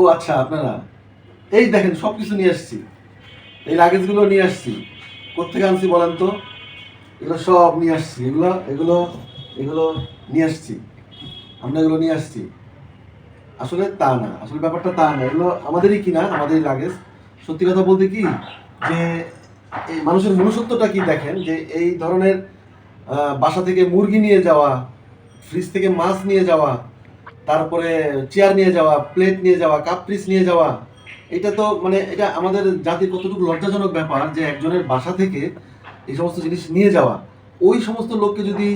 ও আচ্ছা আপনারা। এই দেখেন সব কিছু নিয়ে আসছি। এই লাগেজগুলো নিয়ে আসছি। কোথেকে আনছি বলেন তো? এগুলো সব নিয়ে আসছি। এগুলো এগুলো এগুলো নিয়ে আসছি। আমরা এগুলো নিয়ে আসছি। আসলে তা না। আসলে ব্যাপারটা তা না। এগুলো আমাদেরই কিনা আমাদেরই লাগেজ সত্যি কথা বলতে কি, যে এই মানুষের মনুষ্যত্বটা কি দেখেন? যে এই ধরনের বাসা থেকে মুরগি নিয়ে যাওয়া ফ্রিজ থেকে মাছ নিয়ে যাওয়া তারপরে চেয়ার নিয়ে যাওয়া প্লেট নিয়ে যাওয়া কাপ পিস নিয়ে যাওয়া, এটা তো মানে এটা আমাদের জাতির কতটুকু লজ্জাজনক ব্যাপার যে একজনের বাসা থেকে এই সমস্ত জিনিস নিয়ে যাওয়া। ওই সমস্ত লোককে যদি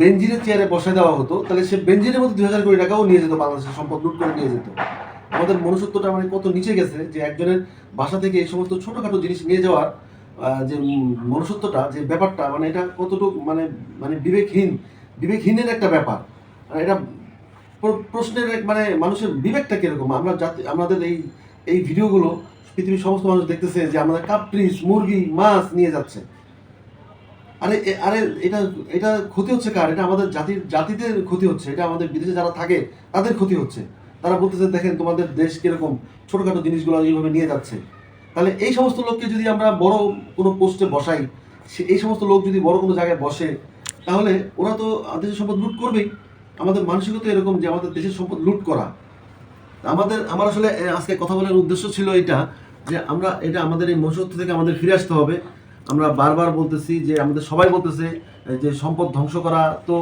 বেঞ্জিনের চেয়ারে বসে দেওয়া হতো, তাহলে সে বেঞ্জিনের মধ্যে দুই হাজার কোটি টাকাও নিয়ে যেত বাংলাদেশের সম্পদ, লুট করে নিয়ে যেত। আমাদের মনুষ্যত্বটা মানে কত নিচে গেছে যে একজনের বাসা থেকে এই সমস্ত ছোটোখাটো জিনিস নিয়ে যাওয়ার যে মনুষ্যত্বটা, যে ব্যাপারটা মানে এটা কতটুকু মানে মানে বিবেকহীন, বিবেকহীনের একটা ব্যাপার। এটা প্রশ্নের মানে মানুষের বিবেকটা কীরকম? আমরা জাতি আমাদের এই এই ভিডিওগুলো পৃথিবীর সমস্ত মানুষ দেখতেছে যে আমাদের কাপ্রিস মুরগি, মাছ নিয়ে যাচ্ছে। আরে আরে এটা এটা ক্ষতি হচ্ছে কার? এটা আমাদের জাতির জাতিদের ক্ষতি হচ্ছে। এটা আমাদের বিদেশে যারা থাকে, তাদের ক্ষতি হচ্ছে। তারা বলতেছে, দেখেন, তোমাদের দেশ কীরকম? ছোটোখাটো জিনিসগুলো এইভাবে নিয়ে যাচ্ছে। তাহলে এই সমস্ত লোককে যদি আমরা বড় কোনো পোস্টে বসাই, সে এই সমস্ত লোক যদি বড় কোনো জায়গায় বসে, তাহলে ওরা তো দেশের সম্পদ লুট করবেই। আমাদের মানসিকতা এরকম যে আমাদের দেশের সম্পদ লুট করা। আমাদের, আমার আসলে আজকে কথা বলার উদ্দেশ্য ছিল এটা, যে আমরা, এটা আমাদের এই মনুষ্যত্ব থেকে আমাদের ফিরে আসতে হবে। আমরা বারবার বলতেছি যে, আমাদের সবাই বলতেছে যে সম্পদ ধ্বংস করা তো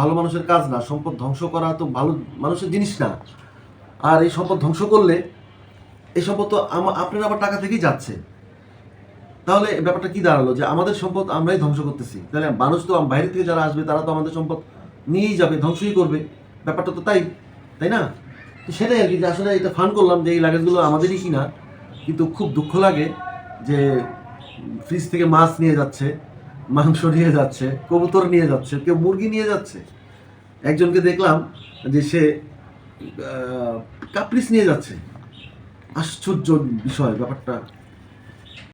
ভালো মানুষের কাজ না, সম্পদ ধ্বংস করা তো ভালো মানুষের জিনিস না। আর এই সম্পদ ধ্বংস করলে, এই সম্পদ তো আপনার আবার টাকা থেকেই যাচ্ছে। তাহলে ব্যাপারটা কি দাঁড়াল? যে আমাদের সম্পদ আমরাই ধ্বংস করতেছি। তাহলে মানুষ তো বাইরে থেকে যারা আসবে, তারা তো আমাদের সম্পদ নিয়েই যাবে, ধ্বংসই করবে। ব্যাপারটা তো তাই তাই না? তো সেটাই আর কি, যে আসলে এটা ফান করলাম যে এই লাগেজগুলো আমাদেরই কিনা, কিন্তু খুব দুঃখ লাগে যে ফ্রিজ থেকে মাছ নিয়ে যাচ্ছে, মাংস নিয়ে যাচ্ছে, কবুতর নিয়ে যাচ্ছে, কেউ মুরগি নিয়ে যাচ্ছে। একজনকে দেখলাম যে সে কাপ্রিস নিয়ে যাচ্ছে। আশ্চর্য বিষয় ব্যাপারটা।